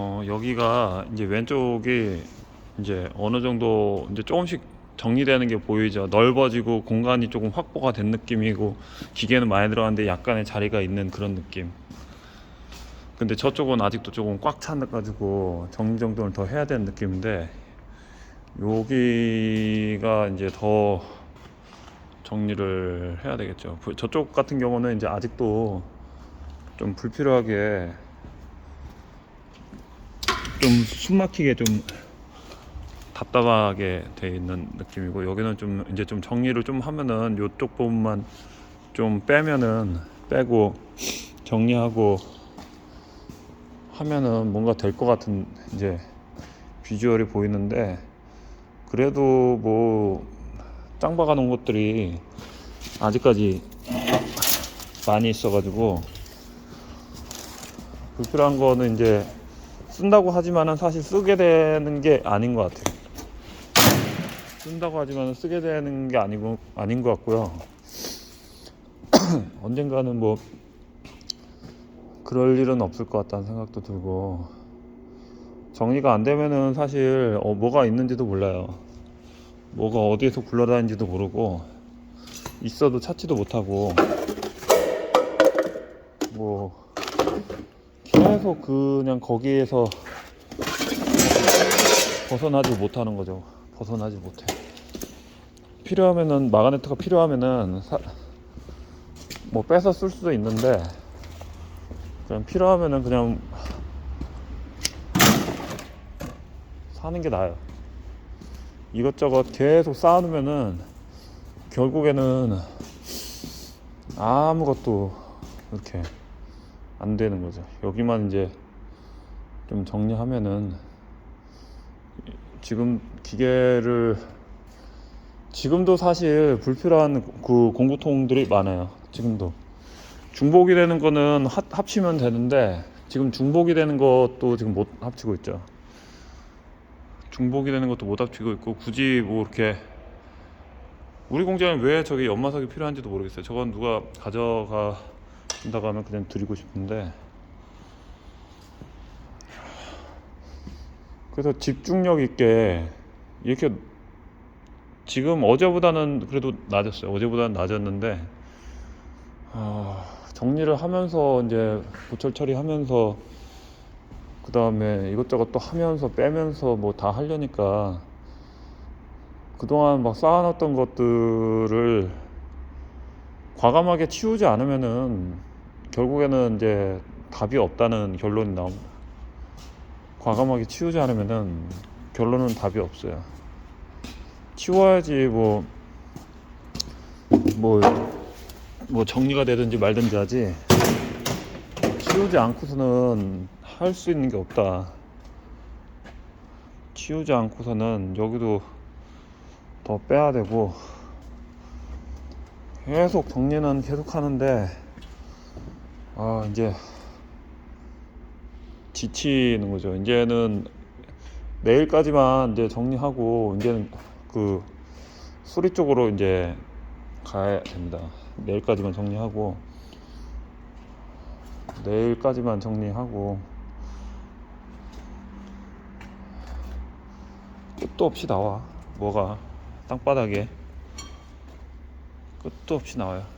어, 여기가 이제 왼쪽이 이제 어느 정도 이제 조금씩 정리되는 게 보이죠. 넓어지고 공간이 조금 확보가 된 느낌이고 기계는 많이 들어갔는데 약간의 자리가 있는 그런 느낌. 근데 저쪽은 아직도 조금 꽉 차가지고 정리 정돈을 더 해야 되는 느낌인데 여기가 이제 더 정리를 해야 되겠죠. 부- 저쪽 같은 경우는 이제 아직도 좀 불필요하게 좀 숨막히게 좀 답답하게 돼 있는 느낌이고 여기는 좀 이제 좀 정리를 좀 하면은 요쪽 부분만 좀 빼면은 빼고 정리하고 하면은 뭔가 될 것 같은 이제 비주얼이 보이는데 그래도 뭐 짱 박아 놓은 것들이 아직까지 많이 있어가지고 불필요한 거는 이제 쓴다고 하지만은 사실 쓰게 되는 게 아닌 것 같아요. 쓴다고 하지만은 쓰게 되는 게 아니고 아닌 것 같고요. 언젠가는 뭐 그럴 일은 없을 것 같다는 생각도 들고 정리가 안 되면은 사실 어, 뭐가 있는지도 몰라요. 뭐가 어디에서 굴러다니는지도 모르고 있어도 찾지도 못하고 뭐 계속 그냥 거기에서 벗어나지 못하는 거죠. 벗어나지 못해. 필요하면은 마그네트가 필요하면은 사- 뭐 빼서 쓸 수도 있는데 그냥 필요하면은 그냥 사는 게 나아요. 이것저것 계속 쌓아놓으면은 결국에는 아무것도 이렇게 안 되는 거죠. 여기만 이제 좀 정리하면은 지금 기계를 지금도 사실 불필요한 그 공구통들이 많아요. 지금도 중복이 되는 거는 합- 합치면 되는데 지금 중복이 되는 것도 지금 못 합치고 있죠. 중복이 되는 것도 못 합치고 있고 굳이 뭐 이렇게 우리 공장에 왜 저기 연마석이 필요한지도 모르겠어요. 저건 누가 가져가 준다고 하면 그냥 드리고 싶은데 그래서 집중력 있게 이렇게 지금 어제보다는 그래도 낮았어요. 어제보다는 낮았는데 아, 정리를 하면서 이제 고철 처리하면서 그 다음에 이것저것 또 하면서 빼면서 뭐 다 하려니까 그동안 막 쌓아놨던 것들을 과감하게 치우지 않으면은 결국에는 이제 답이 없다는 결론이 나옵니다. 과감하게 치우지 않으면은 결론은 답이 없어요. 치워야지 뭐, 뭐, 뭐 정리가 되든지 말든지 하지. 치우지 않고서는 할 수 있는 게 없다. 치우지 않고서는 여기도 더 빼야 되고 계속 정리는 계속 하는데 아 이제 지치는 거죠. 이제는 내일까지만 이제 정리하고 이제는 그 수리 쪽으로 이제 가야 됩니다. 내일까지만 정리하고 내일까지만 정리하고 끝도 없이 나와 뭐가 땅바닥에 끝도 없이 나와요.